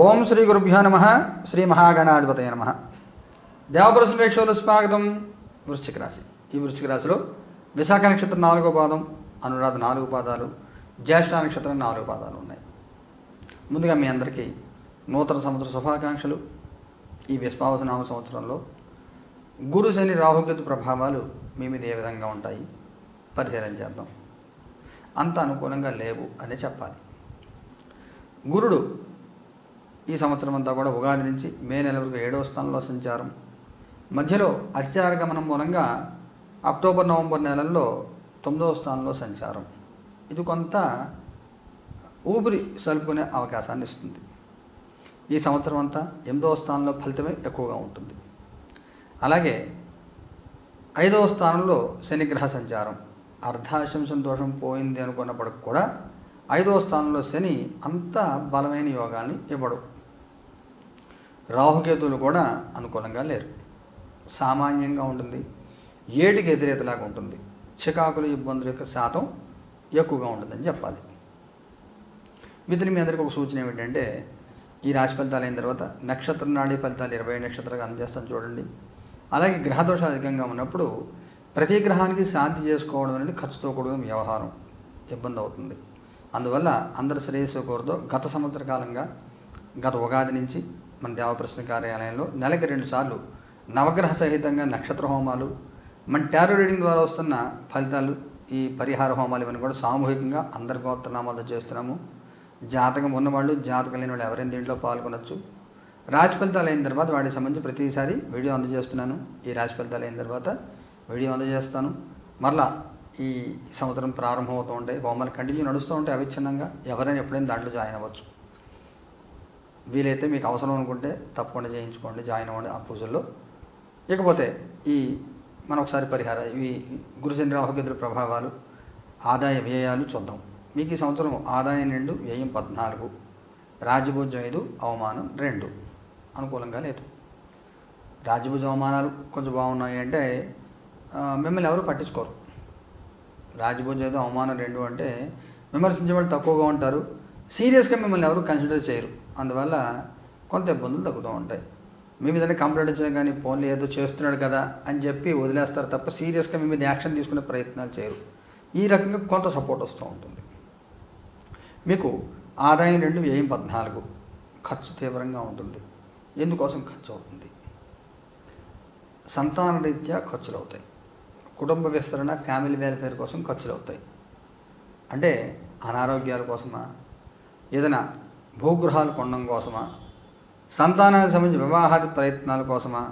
ఓం శ్రీ గురుభ్యో నమ శ్రీ మహాగణాధిపతయ నమ. దేవప్రశ్న ప్రేక్షకులు స్వాగతం వృశ్చిక రాశి. ఈ వృశ్చిక రాశిలో విశాఖ నక్షత్రం నాలుగో పాదం అనురాధ నాలుగు పాదాలు జ్యేష్ఠ నక్షత్రం నాలుగు పాదాలు ఉన్నాయి. ముందుగా మీ అందరికీ నూతన సంవత్సర శుభాకాంక్షలు. ఈ విశ్వావసనామ సంవత్సరంలో గురు శని రాహుకేతు ప్రభావాలు మీ మీద ఏ విధంగా ఉంటాయి? పరిశీలన చేద్దాం. అంత అనుకూలంగా లేవు అనే చెప్పాలి. గురుడు ఈ సంవత్సరం అంతా కూడా ఉగాది నుంచి మే నెల వరకు ఏడవ స్థానంలో సంచారం. మధ్యలో అతిచార గమనం మూలంగా అక్టోబర్ నవంబర్ నెలల్లో తొమ్మిదవ స్థానంలో సంచారం. ఇది కొంత ఊపిరి సలుపుకునే అవకాశాన్ని ఇస్తుంది. ఈ సంవత్సరం అంతా ఎనిమిదవ స్థానంలో ఫలితమే ఎక్కువగా ఉంటుంది. అలాగే ఐదవ స్థానంలో శనిగ్రహ సంచారం. అర్ధాశంసం దోషం పోయింది అనుకున్నప్పటికి కూడా ఐదవ స్థానంలో శని అంత బలమైన యోగాన్ని ఇవ్వడు. రాహుకేతువులు కూడా అనుకూలంగా లేరు. సామాన్యంగా ఉంటుంది. ఏటికి ఎదురేతలాగా ఉంటుంది. చికాకులు ఇబ్బందుల యొక్క శాతం ఎక్కువగా ఉంటుందని చెప్పాలి. మిత్రులు మీ అందరికీ ఒక సూచన ఏమిటంటే ఈ రాశి ఫలితాలు అయిన తర్వాత నక్షత్ర నాడీ ఫలితాలు ఇరవై నక్షత్రాలు అందజేస్తాను చూడండి. అలాగే గ్రహదోషాలు అధికంగా ఉన్నప్పుడు ప్రతి గ్రహానికి శాంతి చేసుకోవడం అనేది ఖర్చుతో కూడిన వ్యవహారం. ఇబ్బంది అవుతుంది. అందువల్ల అందరూ శ్రేయస్సు కోరుతో గత సంవత్సర కాలంగా గత ఉగాది నుంచి మన దేవప్రశ్న కార్యాలయంలో నెలకి రెండు సార్లు నవగ్రహ సహితంగా నక్షత్ర హోమాలు మన టారో రీడింగ్ ద్వారా వస్తున్న ఫలితాలు ఈ పరిహార హోమాలు ఇవన్నీ కూడా సామూహికంగా అందరి గోత్రనామాలతో చేస్తున్నాము. జాతకం ఉన్నవాళ్ళు జాతకం లేని వాళ్ళు ఎవరైనా దీంట్లో పాల్గొనొచ్చు. రాశి ఫలితాలు అయిన తర్వాత వాటికి సంబంధించి ప్రతిసారి వీడియో అందజేస్తున్నాను. ఈ రాశి ఫలితాలు అయిన తర్వాత వీడియో అందజేస్తాను. మరలా ఈ సంవత్సరం ప్రారంభమవుతూ ఉంటాయి హోమాలు కంటిన్యూ నడుస్తూ ఉంటాయి అవిచ్ఛిన్నంగా ఎవరైనా ఎప్పుడైనా దాంట్లో జాయిన్ అవ్వచ్చు. వీలైతే మీకు అవసరం అనుకుంటే తప్పకుండా చేయించుకోండి జాయిన్ అవ్వండి ఆ పూజల్లో. ఇకపోతే ఈ మనం ఒకసారి పరిహారం ఇవి గురుచంద్ర రాహుకేతుల ప్రభావాలు ఆదాయ వ్యయాలు చూద్దాం. మీకు ఈ సంవత్సరం ఆదాయం రెండు వ్యయం పద్నాలుగు రాజ్యభోజ్యం ఐదు అవమానం రెండు. అనుకూలంగా లేదు. రాజభోజ అవమానాలు కొంచెం బాగున్నాయి అంటే మిమ్మల్ని ఎవరు పట్టించుకోరు. రాజ్యభోజ్యం అవమానం రెండు అంటే విమర్శించే వాళ్ళు తక్కువగా ఉంటారు. సీరియస్గా మిమ్మల్ని ఎవరు కన్సిడర్ చేయరు. అందువల్ల కొంత ఇబ్బందులు తగ్గుతూ ఉంటాయి. మీ మీద కంప్లైంట్ వచ్చినా కానీ ఫోన్లు ఏదో చేస్తున్నాడు కదా అని చెప్పి వదిలేస్తారు తప్ప సీరియస్గా మీ మీద యాక్షన్ తీసుకునే ప్రయత్నాలు చేయరు. ఈ రకంగా కొంత సపోర్ట్ వస్తూ ఉంటుంది. మీకు ఆదాయం రెండు వ్యయం పద్నాలుగు ఖర్చు తీవ్రంగా ఉంటుంది. ఎందుకోసం ఖర్చు అవుతుంది? సంతాన రీత్యా ఖర్చులు అవుతాయి. కుటుంబ విస్తరణ ఫ్యామిలీ వెల్ఫేర్ కోసం ఖర్చులు అవుతాయి. అంటే అనారోగ్యాల కోసమా? ఏదైనా భూగృహాలు కొనడం కోసమా? సంతానానికి సంబంధించిన వివాహాది ప్రయత్నాల కోసమా?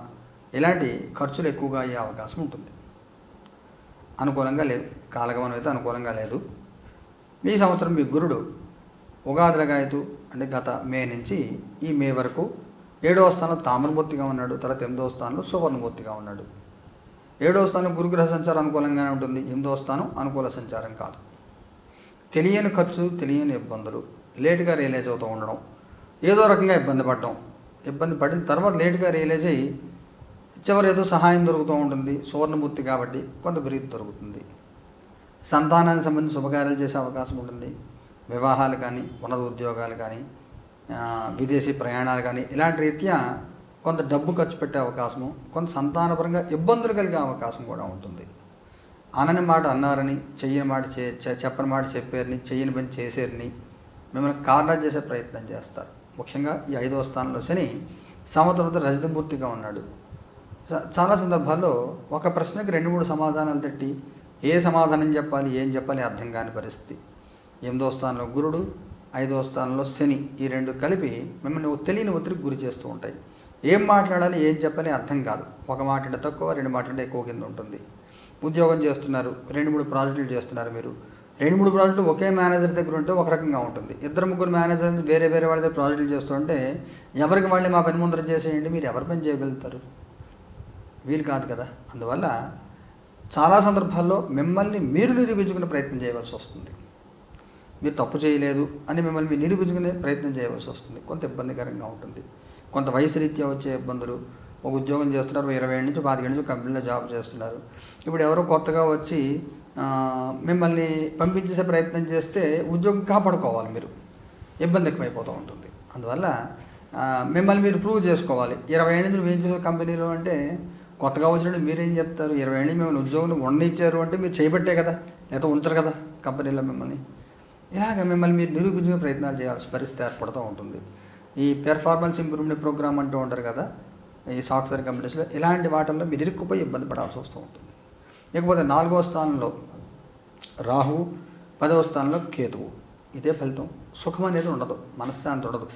ఇలాంటి ఖర్చులు ఎక్కువగా అయ్యే అవకాశం ఉంటుంది. అనుకూలంగా లేదు. కాలగమనం అయితే అనుకూలంగా లేదు. మీ సంవత్సరం మీ గురుడు ఉగాది రగాయతు అంటే గత మే నుంచి ఈ మే వరకు ఏడవ స్థానంలో తామరమూర్తిగా ఉన్నాడు తర్వాత ఎనిమిదవ స్థానంలో సువర్ణమూర్తిగా ఉన్నాడు. ఏడవ స్థానం గురుగ్రహ సంచారం అనుకూలంగానే ఉంటుంది ఎనిమిదవ స్థానం అనుకూల సంచారం కాదు. తెలియని ఖర్చు తెలియని ఇబ్బందులు లేటుగా రియలైజ్ అవుతూ ఉండడం ఏదో రకంగా ఇబ్బంది పడడం. ఇబ్బంది పడిన తర్వాత లేటుగా రియలైజ్ అయ్యి చివరి ఏదో సహాయం దొరుకుతూ ఉంటుంది సువర్ణమూర్తి కాబట్టి కొంత ప్రీతి దొరుకుతుంది. సంతానానికి సంబంధించి శుభకార్యాలు చేసే అవకాశం ఉంటుంది. వివాహాలు కానీ ఉన్నత ఉద్యోగాలు కానీ విదేశీ ప్రయాణాలు కానీ ఇలాంటి రీత్యా కొంత డబ్బు ఖర్చు పెట్టే అవకాశము కొంత సంతానపరంగా ఇబ్బందులు కలిగే అవకాశం కూడా ఉంటుంది. అనని మాట అన్నారని చెయ్యని మాట చే చెప్పని మాట చెప్పారని చెయ్యని పని చేసారని మిమ్మల్ని కారణం చేసే ప్రయత్నం చేస్తారు. ముఖ్యంగా ఈ ఐదవ స్థానంలో శని సంవత్సరంతో రజతమూర్తిగా ఉన్నాడు. చాలా సందర్భాల్లో ఒక ప్రశ్నకి రెండు మూడు సమాధానాలు తట్టి ఏ సమాధానం చెప్పాలి ఏం చెప్పాలి అర్థం కాని పరిస్థితి. ఎనిమిదో స్థానంలో గురుడు ఐదో స్థానంలో శని ఈ రెండు కలిపి మిమ్మల్ని తెలియని ఒత్తిడికి గురి చేస్తూ ఉంటాయి. ఏం మాట్లాడాలి ఏం చెప్పని అర్థం కాదు. ఒక మాట్లాడే తక్కువ రెండు మాట్లాడే ఎక్కువ కింద ఉంటుంది. ఉద్యోగం చేస్తున్నారు రెండు మూడు ప్రాజెక్టులు చేస్తున్నారు మీరు. రెండు మూడు ప్రాజెక్టులు ఒకే మేనేజర్ దగ్గర ఉంటే ఒక రకంగా ఉంటుంది. ఇద్దరు ముగ్గురు మేనేజర్ వేరే వేరే వాళ్ళ దగ్గర ప్రాజెక్టులు చేస్తుంటే ఎవరికి వాళ్ళే మా పని ముందర చేసేయండి మీరు ఎవరి పని చేయగలుగుతారు? వీలు కాదు కదా. అందువల్ల చాలా సందర్భాల్లో మిమ్మల్ని మీరు నిరూపించుకునే ప్రయత్నం చేయవలసి వస్తుంది. మీరు తప్పు చేయలేదు అని మిమ్మల్ని మీరు నిరూపించుకునే ప్రయత్నం చేయవలసి వస్తుంది. కొంత ఇబ్బందికరంగా ఉంటుంది. కొంత వయసు రీత్యా వచ్చే ఇబ్బందులు. ఒక ఉద్యోగం చేస్తున్నారు ఇరవై ఏళ్ళ నుంచి పాతికేళ్ళ నుంచి కంపెనీలో జాబ్ చేస్తున్నారు. ఇప్పుడు ఎవరో కొత్తగా వచ్చి మిమ్మల్ని పంపించేసే ప్రయత్నం చేస్తే ఉద్యోగం కాపాడుకోవాలి మీరు. ఇబ్బంది ఎక్కువైపోతూ ఉంటుంది. అందువల్ల మిమ్మల్ని మీరు ప్రూవ్ చేసుకోవాలి. ఇరవై ఏళ్ళు నువ్వు ఏం చేసావు కంపెనీలో అంటే కొత్తగా వచ్చినట్టు మీరేం చెప్తారు? ఇరవై ఏళ్ళు మిమ్మల్ని ఉద్యోగం ఉండనిచ్చారు అంటే మీరు చేయబట్టే కదా లేకపోతే ఉంచరు కదా కంపెనీలో మిమ్మల్ని. ఇలాగ మిమ్మల్ని మీరు నిరూపించుకునే ప్రయత్నాలు చేయాల్సిన పరిస్థితి ఏర్పడుతూ ఉంటుంది. ఈ పెర్ఫార్మెన్స్ ఇంప్రూవ్మెంట్ ప్రోగ్రామ్ అంటూ ఉంటారు కదా ఈ సాఫ్ట్వేర్ కంపెనీస్లో ఇలాంటి వాటిల్లో మీరు ఇరుక్కుపోయి ఇబ్బంది పడాల్సి వస్తూ ఉంటుంది. ఇకపోతే నాలుగో స్థానంలో రాహువు పదవ స్థానంలో కేతువు. ఇదే ఫలితం. సుఖం అనేది ఉండదు మనశ్శాంతి ఉండదు.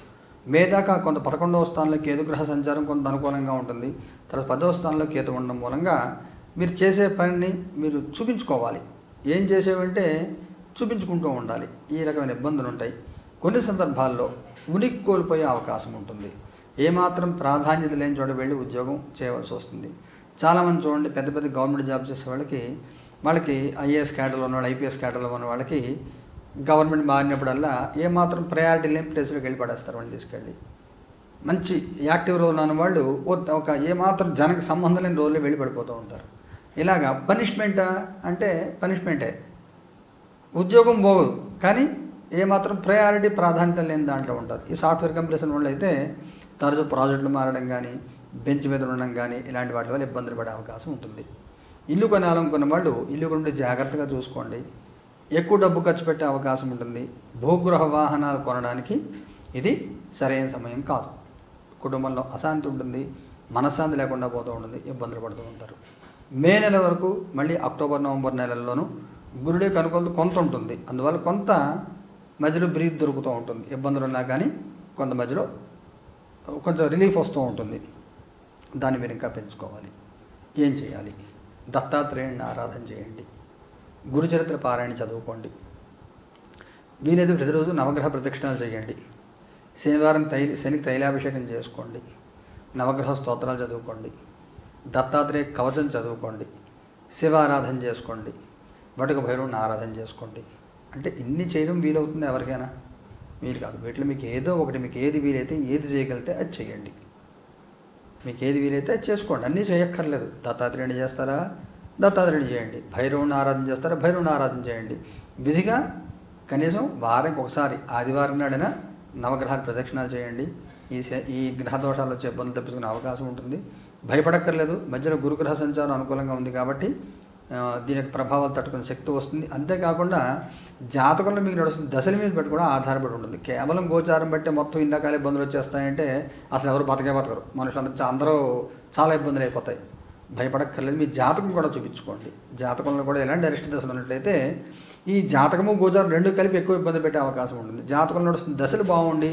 మేధాక కొంత పదకొండవ స్థానంలో కేతు గ్రహ సంచారం కొంత అనుకూలంగా ఉంటుంది. తర్వాత పదవ స్థానంలో కేతు ఉండడం మూలంగా మీరు చేసే పనిని మీరు చూపించుకోవాలి. ఏం చేసేవంటే చూపించుకుంటూ ఉండాలి. ఈ రకమైన ఇబ్బందులు ఉంటాయి. కొన్ని సందర్భాల్లో ఉనికి కోల్పోయే అవకాశం ఉంటుంది. ఏమాత్రం ప్రాధాన్యత లేని చోట వెళ్ళి ఉద్యోగం చేయవలసి వస్తుంది. చాలామంది చూడండి పెద్ద పెద్ద గవర్నమెంట్ జాబ్ చేసే వాళ్ళకి వాళ్ళకి ఐఏఎస్ క్యాడర్లో ఉన్న వాళ్ళు ఐపీఎస్ క్యాడర్లో ఉన్న వాళ్ళకి గవర్నమెంట్ మారినప్పుడల్లా ఏమాత్రం ప్రయారిటీ లేని ప్లేస్లోకి వెళ్ళి పడేస్తారు వాళ్ళని తీసుకెళ్ళి. మంచి యాక్టివ్ రోల్ ఉన్న వాళ్ళు ఒక ఏమాత్రం జనకు సంబంధం లేని రోల్లో వెళ్ళి పడిపోతూ ఉంటారు. ఇలాగా పనిష్మెంటా అంటే పనిష్మెంటే. ఉద్యోగం పోదు. కానీ ఏమాత్రం ప్రయారిటీ ప్రాధాన్యత లేని దాంట్లో ఉంటారు ఈ సాఫ్ట్వేర్ కంపెనీస్ వాళ్ళు అయితే తరచూ ప్రాజెక్టులు మారడం కానీ బెంచ్ మీద ఉండడం కానీ ఇలాంటి వాటి వల్ల ఇబ్బందులు పడే అవకాశం ఉంటుంది. ఇల్లు కొనాలనుకున్న వాళ్ళు ఇల్లు కొంటే జాగ్రత్తగా చూసుకోండి. ఎక్కువ డబ్బు ఖర్చు పెట్టే అవకాశం ఉంటుంది. భూగృహ వాహనాలు కొనడానికి ఇది సరైన సమయం కాదు. కుటుంబంలో అశాంతి ఉంటుంది. మనశ్శాంతి లేకుండా పోతూ ఉంటుంది. ఇబ్బందులు పడుతూ ఉంటారు. మే నెల వరకు మళ్ళీ అక్టోబర్ నవంబర్ నెలల్లోనూ గురుడే కనుకొంత కొంత ఉంటుంది. అందువల్ల కొంత మధ్యలో బ్రీత్ దొరుకుతూ ఉంటుంది. ఇబ్బందులు ఉన్నా కానీ కొంత మధ్యలో కొంచెం రిలీఫ్ వస్తూ ఉంటుంది. దాన్ని మీరు ఇంకా పెంచుకోవాలి. ఏం చేయాలి? దత్తాత్రేయుడిని ఆరాధన చేయండి. గురుచరిత్ర పారాయణ చదువుకోండి. వీలైతే ప్రతిరోజు నవగ్రహ ప్రదక్షిణాలు చేయండి. శనివారం తై శనికి తైలాభిషేకం చేసుకోండి. నవగ్రహ స్తోత్రాలు చదువుకోండి. దత్తాత్రేయ కవచం చదువుకోండి. శివ ఆరాధన చేసుకోండి. వటుక భైరవుని ఆరాధన చేసుకోండి. అంటే ఇన్ని చేయడం వీలవుతుంది ఎవరికైనా? వీలు కాదు. వీటిలో మీకు ఏదో ఒకటి మీకు ఏది వీలైతే ఏది చేయగలిగితే అది చేయండి. మీకు ఏది వీలైతే అది చేసుకోండి. అన్నీ చేయక్కర్లేదు. దత్తాత్రేయుని చేస్తారా? దత్తాత్రేయుని చేయండి. భైరవుని ఆరాధన చేస్తారా? భైరవుని ఆరాధన చేయండి. విధిగా కనీసం వారానికి ఒకసారి ఆదివారం నాడైనా నవగ్రహ ప్రదక్షిణాలు చేయండి. ఈ ఈ గ్రహ దోషాలు వచ్చే ఇబ్బందులు తప్పించుకునే అవకాశం ఉంటుంది. భయపడక్కర్లేదు. మధ్యలో గురుగ్రహ సంచారం అనుకూలంగా ఉంది కాబట్టి దీని యొక్క ప్రభావాలు తట్టుకునే శక్తి వస్తుంది. అంతేకాకుండా జాతకంలో మీకు నడుస్తుంది దశల మీద బట్టి కూడా ఆధారపడి ఉంటుంది. కేవలం గోచారం బట్టి మొత్తం ఇందాకాల ఇబ్బందులు వచ్చేస్తాయంటే అసలు ఎవరు బతకే బతకరు. మనుషులందరూ అందరూ చాలా ఇబ్బందులు అయిపోతాయి. భయపడక్కర్లేదు. మీ జాతకం కూడా చూపించుకోండి. జాతకంలో కూడా ఎలాంటి అరిష్ట దశలు ఉన్నట్లయితే ఈ జాతకము గోచారం రెండు కలిపి ఎక్కువ ఇబ్బంది పెట్టే అవకాశం ఉంటుంది. జాతకంలో నడుస్తున్న దశలు బాగుండి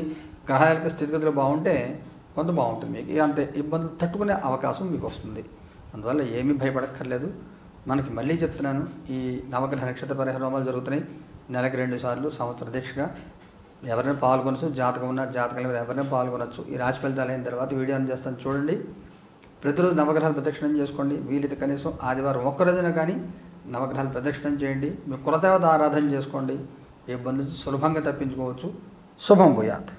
గ్రహాల యొక్క స్థితిగతులు బాగుంటే కొంత బాగుంటుంది మీకు. ఇక అంతే. ఇబ్బందులు తట్టుకునే అవకాశం మీకు వస్తుంది. అందువల్ల ఏమీ భయపడక్కర్లేదు. మనకి మళ్ళీ చెప్తున్నాను ఈ నవగ్రహ నక్షత్ర పరిహార హోమాలు జరుగుతున్నాయి. నెలకి రెండు సార్లు సంవత్సర దీక్షగా. ఎవరైనా పాల్గొనచ్చు జాతకం ఉన్న జాతకం ఎవరైనా పాల్గొనొచ్చు. ఈ రాశి ఫలితాలు అయిన తర్వాత వీడియో చేస్తాను చూడండి. ప్రతిరోజు నవగ్రహాలు ప్రదక్షిణం చేసుకోండి. వీలైతే కనీసం ఆదివారం ఒక్కరోజైనా కానీ నవగ్రహాలు ప్రదక్షిణం చేయండి. మీ కులదేవత ఆరాధన చేసుకోండి. ఇబ్బంది సులభంగా తప్పించుకోవచ్చు. శుభం భూయాత్.